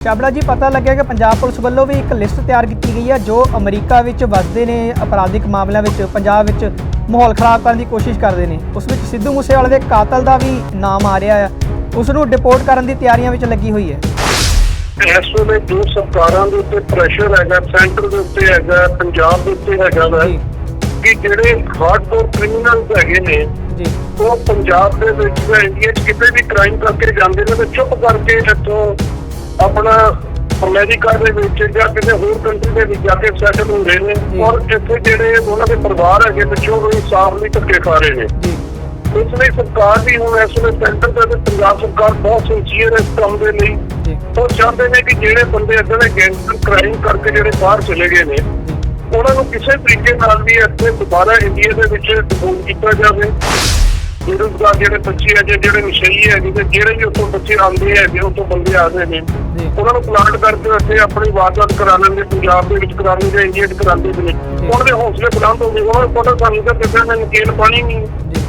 ਚਾਬੜਾ ਜੀ ਪਤਾ ਲੱਗਿਆ ਕਿ ਪੰਜਾਬ ਪੁਲਿਸ ਵੱਲੋਂ ਵੀ ਇੱਕ ਲਿਸਟ ਤਿਆਰ ਕੀਤੀ ਗਈ ਹੈ ਜੋ ਅਮਰੀਕਾ ਵਿੱਚ ਵੱਸਦੇ ਨੇ ਅਪਰਾਧਿਕ ਮਾਮਲਿਆਂ ਵਿੱਚ ਪੰਜਾਬ ਵਿੱਚ ਮਾਹੌਲ ਖਰਾਬ ਕਰਨ ਦੀ ਕੋਸ਼ਿਸ਼ ਕਰਦੇ ਨੇ। ਉਸ ਵਿੱਚ ਸਿੱਧੂ ਮੂਸੇਵਾਲੇ ਦੇ ਕਾਤਲ ਦਾ ਵੀ ਨਾਮ ਆ ਰਿਹਾ ਹੈ। ਉਸ ਨੂੰ ਡਿਪੋਰਟ ਕਰਨ ਦੀ ਤਿਆਰੀਆਂ ਵਿੱਚ ਲੱਗੀ ਹੋਈ ਹੈ। ਇਸ ਵੇਲੇ ਜੋ ਸਰਕਾਰਾਂ ਦੇ ਉੱਤੇ ਪ੍ਰੈਸ਼ਰ ਹੈਗਾ ਸੈਂਟਰ ਦੇ ਉੱਤੇ ਹੈਗਾ ਪੰਜਾਬ ਦੇ ਉੱਤੇ ਹੈਗਾ ਵਾ ਜੀ। ਕਿ ਜਿਹੜੇ ਹਾਰਡਕੋਰ ਕ੍ਰਿਮੀਨਲਸ ਹੈਗੇ ਨੇ ਜੀ। ਉਹ ਪੰਜਾਬ ਦੇ ਵਿੱਚ ਜਾਂ ਇੰਡੀਆ 'ਚ ਕਿਤੇ ਵੀ ਕ੍ਰਾਈਮ ਕਰਕੇ ਜਾਂਦੇ ਨੇ ਤੇ ਚੁੱਪ ਕਰਕੇ ਇੱਥੋਂ ਆਪਣਾ ਅਮਰੀਕਾ ਦੇ ਵਿੱਚ ਜਾਂ ਕਿਸੇ ਹੋਰ ਕੰਟਰੀ ਦੇ ਵਿੱਚ ਜਾ ਕੇ ਸੈਟਲ ਹੁੰਦੇ ਨੇ ਜੀ। ਔਰ ਇੱਥੇ ਜਿਹੜੇ ਉਹਨਾਂ ਦੇ ਪਰਿਵਾਰ ਹੈਗੇ ਪਿੱਛੋਂ ਉਹ ਇਨਸਾਫ ਲਈ ਧੱਕੇ ਖਾ ਰਹੇ ਨੇ। ਇਸ ਲਈ ਸਰਕਾਰ ਵੀ ਹੁਣ ਇਸ ਵੇਲੇ ਸੈਂਟਰ ਤੇ ਤੇ ਪੰਜਾਬ ਸਰਕਾਰ ਬਹੁਤ ਸਿੰਸੀਅਰ ਇਸ ਕੰਮ ਦੇ ਲਈ। ਉਹ ਚਾਹੁੰਦੇ ਨੇ ਕਿ ਜਿਹੜੇ ਬੰਦੇ ਇਦਾਂ ਦੇ ਗੈਂਗਸਟਰ ਕ੍ਰਾਈਮ ਕਰਕੇ ਜਿਹੜੇ ਬਾਹਰ ਚਲੇ ਗਏ ਨੇ ਉਹਨਾਂ ਨੂੰ ਕਿਸੇ ਤਰੀਕੇ ਨਾਲ ਵੀ ਇੱਥੇ ਦੁਬਾਰਾ ਇੰਡੀਆ ਦੇ ਵਿੱਚ ਡਿਪੋਰਟ ਕੀਤਾ ਜਾਵੇ। ਬੇਰੁਜ਼ਗਾਰ ਜਿਹੜੇ ਬੱਚੇ ਹੈਗੇ ਜਿਹੜੇ ਨਸ਼ਈ ਹੈਗੇ ਤੇ ਜਿਹੜੇ ਵੀ ਉੱਥੋਂ ਬੱਚੇ ਆਉਂਦੇ ਹੈਗੇ ਉੱਥੋਂ ਬੰਦੇ ਆਉਂਦੇ ਨੇ ਜੀ। ਉਹਨਾਂ ਨੂੰ ਪਲਾਟ ਕਰਕੇ ਇੱਥੇ ਆਪਣੀ ਵਾਰਦਾਤ ਕਰਾ ਲੈਂਦੇ ਪੰਜਾਬ ਦੇ ਵਿੱਚ ਕਰਾ ਲੈਂਦੇ ਇੰਡੀਆ 'ਚ ਕਰਾਉਂਦੇ ਨੇ। ਉਹਨਾਂ ਦੇ ਹੌਸਲੇ ਬੁਲੰਦ ਹੋ ਗਏ ਉਹਨਾਂ ਨੂੰ ਪਤਾ ਸਾਨੂੰ ਤਾਂ ਕਿਸੇ ਨੇ ਨਕੇਲ ਪਾਣੀ ਨਹੀਂ। ਜੀ।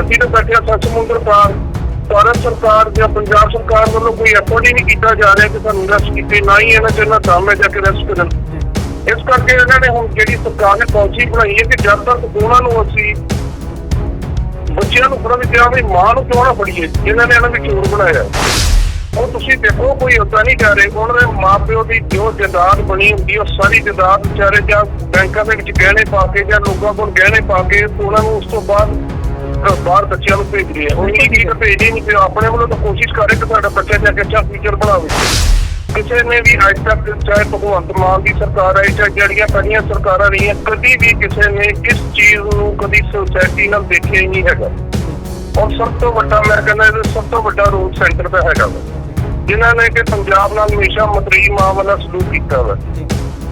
ਅਸੀਂ ਤਾਂ ਬੈਠੇ ਸੱਤ ਸਮੁੰਦਰ ਪਾਰ ਭਾਰਤ ਸਰਕਾਰ ਜਾਂ ਪੰਜਾਬ ਸਰਕਾਰ ਵੱਲੋਂ ਕੋਈ ਐਫਰਟ ਹੀ ਨਹੀਂ ਕੀਤਾ ਜਾ ਰਿਹਾ ਕਿ ਸਾਨੂੰ ਰੈਸਟ ਕੀਤੇ ਨਾ ਹੀ ਇਹਨਾਂ ਚ ਇਹਨਾਂ ਕੰਮ ਹੈ ਜਾ ਕੇ ਰੈਸਟ ਕਰਨ। ਜੀ। ਇਸ ਕਰਕੇ ਇਹਨਾਂ ਨੇ ਹੁਣ ਜਿਹੜੀ ਸਰਕਾਰ ਨੇ ਪਾਲਿਸੀ ਬਣਾਈ ਹੈ ਕਿ ਜਦ ਤੱਕ ਉਹਨਾਂ ਨੂੰ ਅਸੀਂ ਬੱਚਿਆਂ ਨੂੰ ਫੜਨ ਕਿਹਾ ਵੀ ਮਾਂ ਨੂੰ ਕਿਉਂ ਨਾ ਫੜੀਏ? ਇਹਨਾਂ ਨੇ ਇਹਨਾਂ ਵਿੱਚ ਚੋਰ ਬਣਾਇਆ। ਉਹ ਤੁਸੀਂ ਦੇਖੋ ਕੋਈ ਉਦਾਂ ਨਹੀਂ ਕਰ ਰਹੇ। ਉਹਨਾਂ ਦੇ ਮਾਪਿਓ ਦੀ ਜੋ ਜਾਇਦਾਦ ਬਣੀ ਹੁੰਦੀ ਉਹ ਸਾਰੀ ਜਾਇਦਾਦ ਵਿਚਾਰੇ ਜਾਂ ਬੈਂਕਾਂ ਦੇ ਵਿੱਚ ਗਹਿਣੇ ਪਾ ਕੇ ਜਾਂ ਲੋਕਾਂ ਕੋਲ ਗਹਿਣੇ ਪਾ ਕੇ ਉਹਨਾਂ ਨੂੰ ਉਸ ਤੋਂ ਬਾਅਦ ਬਾਹਰ ਬੱਚਿਆਂ ਨੂੰ ਭੇਜ ਰਹੇ ਆ। ਉਹ ਇਹ ਚੀਜ਼ ਭੇਜਦੇ ਨਹੀਂ ਪਿਓ ਆਪਣੇ ਵੱਲੋਂ ਤਾਂ ਕੋਸ਼ਿਸ਼ ਕਰ ਰਹੇ ਕਿ ਸਾਡਾ ਬੱਚਾ ਜਾ ਕੇ ਅੱਛਾ ਫਿਊਚਰ ਬਣਾਵੇ। ਕਿਸੇ ਨੇ ਵੀ ਅੱਜ ਤੱਕ ਚਾਹੇ ਭਗਵੰਤ ਮਾਨ ਦੀ ਸਰਕਾਰ ਆਈ, ਚਾਹੇ ਜਿਹੜੀਆਂ ਪਹਿਲੀਆਂ ਸਰਕਾਰਾਂ ਰਹੀਆਂ, ਕਦੀ ਵੀ ਕਿਸੇ ਨੇ ਇਸ ਚੀਜ਼ ਨੂੰ ਕਦੀ ਸੋਸਾਇਟੀ ਨਾਲ ਦੇਖਿਆ ਹੀ ਨਹੀਂ ਹੈਗਾ। ਔਰ ਸਭ ਤੋਂ ਵੱਡਾ ਮੈਂ ਕਹਿੰਦਾ ਇਹ ਸਭ ਤੋਂ ਵੱਡਾ ਰੋਲ ਸੈਂਟਰ ਦਾ ਹੈਗਾ ਵਾ। ਜਿਨ੍ਹਾਂ ਨੇ ਕਿ ਪੰਜਾਬ ਨਾਲ ਹਮੇਸ਼ਾ ਮਤਰੀ ਮਾਂ ਵਾਲਾ ਸਲੂਕ ਕੀਤਾ ਵਾ।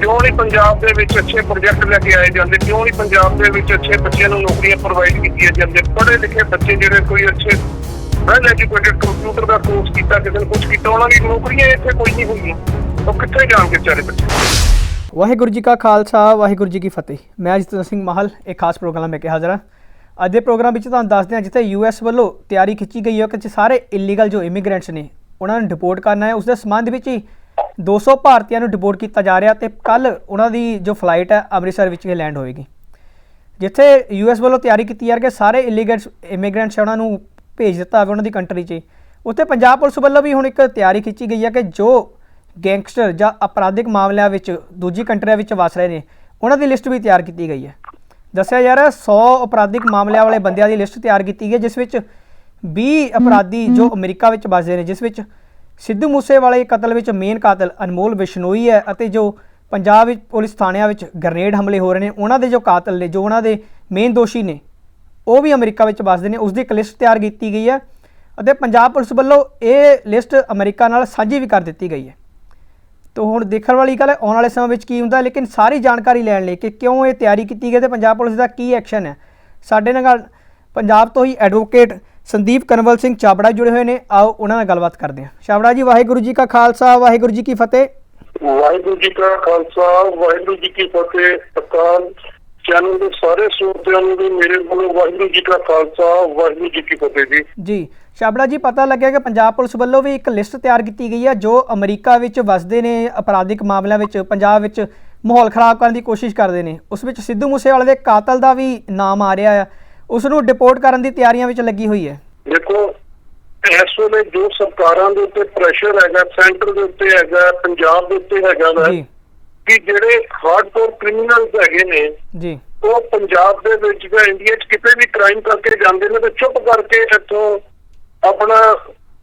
ਕਿਉਂ ਨਹੀਂ ਪੰਜਾਬ ਦੇ ਵਿੱਚ ਅੱਛੇ ਪ੍ਰੋਜੈਕਟ ਲੈ ਕੇ ਆਏ ਜਾਂਦੇ, ਕਿਉਂ ਨਹੀਂ ਪੰਜਾਬ ਦੇ ਵਿੱਚ ਅੱਛੇ ਬੱਚਿਆਂ ਨੂੰ ਨੌਕਰੀਆਂ ਪ੍ਰੋਵਾਈਡ ਕੀਤੀਆਂ ਜਾਂਦੀਆਂ। ਪੜ੍ਹੇ ਲਿਖੇ ਬੱਚੇ ਜਿਹੜੇ ਕੋਈ ਅੱਛੇ ਵੈਲ ਐਜੂਕੇਟਡ ਕੰਪਿਊਟਰ ਦਾ ਕੋਰਸ ਕੀਤਾ, ਕਿਸੇ ਨੇ ਕੁਝ ਕੀਤਾ, ਉਹਨਾਂ ਦੀ ਨੌਕਰੀਆਂ ਇੱਥੇ ਕੋਈ ਨਹੀਂ ਹੋਈਆਂ ਉਹ ਕਿੱਥੇ ਜਾਣਗੇ ਵਿਚਾਰੇ ਬੱਚੇ? ਵਾਹਿਗੁਰੂ ਜੀ ਕਾ ਖਾਲਸਾ, ਵਾਹਿਗੁਰੂ ਜੀ ਕੀ ਫਤਿਹ। ਮੈਂ ਜਤਨ ਸਿੰਘ ਮਾਹਲ ਇੱਕ ਖਾਸ ਪ੍ਰੋਗਰਾਮ ਲੈ ਕੇ ਹਾਜ਼ਰ ਹਾਂ। ਅੱਜ ਦੇ ਪ੍ਰੋਗਰਾਮ ਵਿੱਚ ਤੁਹਾਨੂੰ ਦੱਸਦੇ ਹਾਂ, ਜਿੱਥੇ ਯੂਐਸ ਵੱਲੋਂ ਤਿਆਰੀ ਖਿੱਚੀ ਗਈ ਹੈ ਕਿ ਸਾਰੇ ਇਲੀਗਲ ਜੋ ਇਮੀਗ੍ਰੈਂਟਸ ਨੇ, ਉਹਨਾਂ ਨੂੰ ਡਿਪੋਰਟ ਕਰਨਾ ਹੈ। ਉਸ ਦੇ ਸੰਬੰਧ ਵਿੱਚ ਹੀ 200 ਭਾਰਤੀਆਂ ਨੂੰ ਡਿਪੋਰਟ ਕੀਤਾ ਜਾ ਰਿਹਾ ਤੇ ਕੱਲ ਉਹਨਾਂ ਦੀ ਜੋ ਫਲਾਈਟ ਹੈ, ਅੰਮ੍ਰਿਤਸਰ ਵਿੱਚ ਹੀ ਲੈਂਡ ਹੋਏਗੀ। ਜਿੱਥੇ ਯੂਐਸ ਵੱਲੋਂ ਤਿਆਰੀ ਕੀਤੀ ਜਾ ਰਹੀ ਹੈ ਸਾਰੇ ਇਲੀਗਲ ਇਮੀਗ੍ਰੈਂਟਸ ਉਹਨਾਂ ਨੂੰ ਭੇਜ ਦਿੱਤਾ ਹੋਵੇ ਉਹਨਾਂ ਦੀ ਕੰਟਰੀ 'ਚ ਉੱਥੇ ਪੰਜਾਬ ਪੁਲਿਸ ਵੱਲੋਂ ਵੀ ਹੁਣ ਇੱਕ ਤਿਆਰੀ ਖਿੱਚੀ ਗਈ ਹੈ ਕਿ ਜੋ ਗੈਂਗਸਟਰ ਜਾਂ ਅਪਰਾਧਿਕ ਮਾਮਲਿਆਂ ਵਿੱਚ ਦੂਜੀ ਕੰਟਰੀਆਂ ਵਿੱਚ ਵਸ ਰਹੇ ਨੇ ਉਹਨਾਂ ਦੀ ਲਿਸਟ ਵੀ ਤਿਆਰ ਕੀਤੀ ਗਈ ਹੈ। ਦੱਸਿਆ ਜਾ ਰਿਹਾ 100 ਅਪਰਾਧਿਕ ਮਾਮਲਿਆਂ ਵਾਲੇ ਬੰਦਿਆਂ ਦੀ ਲਿਸਟ ਤਿਆਰ ਕੀਤੀ ਗਈ ਹੈ ਜਿਸ ਵਿੱਚ 20 ਅਪਰਾਧੀ ਜੋ ਅਮਰੀਕਾ ਵਿੱਚ ਵਸਦੇ ਨੇ ਜਿਸ ਵਿੱਚ ਸਿੱਧੂ ਮੂਸੇਵਾਲੇ ਕਤਲ ਵਿੱਚ ਮੇਨ ਕਾਤਲ ਅਨਮੋਲ ਬਿਸ਼ਨੋਈ ਹੈ ਅਤੇ ਜੋ ਪੰਜਾਬ ਵਿੱਚ ਪੁਲਿਸ ਥਾਣਿਆਂ ਵਿੱਚ ਗ੍ਰਨੇਡ ਹਮਲੇ ਹੋ ਰਹੇ ਨੇ ਉਹਨਾਂ ਦੇ ਜੋ ਕਾਤਲ ਨੇ ਜੋ ਉਹਨਾਂ ਦੇ ਮੇਨ ਦੋਸ਼ੀ ਨੇ ਉਹ ਵੀ ਅਮਰੀਕਾ ਵਿੱਚ ਵੱਸਦੇ ਨੇ ਉਸ ਦੀ ਇੱਕ ਲਿਸਟ ਤਿਆਰ ਕੀਤੀ ਗਈ ਹੈ ਅਤੇ ਪੰਜਾਬ ਪੁਲਿਸ ਵੱਲੋਂ ਇਹ ਲਿਸਟ ਅਮਰੀਕਾ ਨਾਲ ਸਾਂਝੀ ਵੀ ਕਰ ਦਿੱਤੀ ਗਈ ਹੈ। ਤੋ ਹੁਣ ਦੇਖਣ ਵਾਲੀ ਗੱਲ ਹੈ, ਆਉਣ ਵਾਲੇ ਸਮੇਂ ਵਿੱਚ ਕੀ ਹੁੰਦਾ ਲੇਕਿਨ ਸਾਰੀ ਜਾਣਕਾਰੀ ਲੈਣ ਲਈ ਕਿ ਕਿਉਂ ਇਹ ਤਿਆਰੀ ਕੀਤੀ ਗਈ ਤੇ ਪੰਜਾਬ ਪੁਲਿਸ ਦਾ ਕੀ ਐਕਸ਼ਨ ਹੈ। ਸਾਡੇ ਨਾਲ ਪੰਜਾਬ ਤੋਂ ਹੀ ਐਡਵੋਕੇਟ ਸੰਦੀਪ ਕਨਵਲ ਸਿੰਘ ਚਾਬੜਾ ਜੁੜੇ ਹੋਏ ਨੇ, ਆਓ ਉਹਨਾਂ ਨਾਲ ਗੱਲਬਾਤ ਕਰਦੇ ਹਾਂ। ਚਾਬੜਾ ਜੀ, ਵਾਹਿਗੁਰੂ ਜੀ ਕਾ ਖਾਲਸਾ, ਵਾਹਿਗੁਰੂ ਜੀ ਕੀ ਫਤਿਹ। ਵਾਹਿਗੁਰੂ ਜੀ ਕਾ ਖਾਲਸਾ, ਵਾਹਿਗੁਰੂ ਜੀ ਕੀ ਫਤਿਹ ਅਕਾਲ ਚੈਨਲ ਦੇ ਸਾਰੇ ਸਰੋਤਿਆਂ ਨੂੰ ਵੀ ਮੇਰੇ ਵੱਲੋਂ ਵਾਹਿਗੁਰੂ ਜੀ ਕਾ ਖਾਲਸਾ ਵਾਹਿਗੁਰੂ ਜੀ ਕੀ ਫਤਿਹ ਜੀ। ਜੀ ਸ਼ਾਬੜਾ ਜੀ ਪਤਾ ਲੱਗਿਆ ਕਿ ਪੰਜਾਬ ਪੁਲਿਸ ਵੱਲੋਂ ਵੀ ਇੱਕ ਲਿਸਟ ਤਿਆਰ ਕੀਤੀ ਗਈ ਹੈ ਜੋ ਅਮਰੀਕਾ ਵਿੱਚ ਵਸਦੇ ਨੇ ਅਪਰਾਧਿਕ ਮਾਮਲਿਆਂ ਵਿੱਚ ਪੰਜਾਬ ਵਿੱਚ ਮਾਹੌਲ ਖਰਾਬ ਕਰਨ ਦੀ ਕੋਸ਼ਿਸ਼ ਕਰਦੇ ਨੇ। ਉਸ ਵਿੱਚ ਸਿੱਧੂ ਮੂਸੇਵਾਲੇ ਦੇ ਕਾਤਲ ਦਾ ਵੀ ਨਾਮ ਆ ਰਿਹਾ ਹੈ। ਉਸ ਨੂੰ ਡਿਪੋਰਟ ਕਰਨ ਦੀ ਤਿਆਰੀਆਂ ਵਿੱਚ ਲੱਗੀ ਹੋਈ ਹੈ। ਦੇਖੋ ਇਸ ਵੇਲੇ ਜੋ ਸਰਕਾਰਾਂ ਦੇ ਉੱਤੇ ਪ੍ਰੈਸ਼ਰ ਹੈਗਾ ਸੈਂਟਰ ਦੇ ਉੱਤੇ ਹੈਗਾ ਪੰਜਾਬ ਦੇ ਉੱਤੇ ਹੈਗਾ ਜੀ। ਕਿ ਜਿਹੜੇ ਹਾਰਡਕੋਰ ਕ੍ਰਿਮੀਨਲਸ ਹੈਗੇ ਨੇ ਜੀ। ਉਹ ਪੰਜਾਬ ਦੇ ਵਿੱਚ ਜਾਂ ਇੰਡੀਆ 'ਚ ਕਿਤੇ ਵੀ ਕ੍ਰਾਈਮ ਕਰਕੇ ਜਾਂਦੇ ਨੇ ਤੇ ਚੁੱਪ ਕਰਕੇ ਇੱਥੋਂ ਆਪਣਾ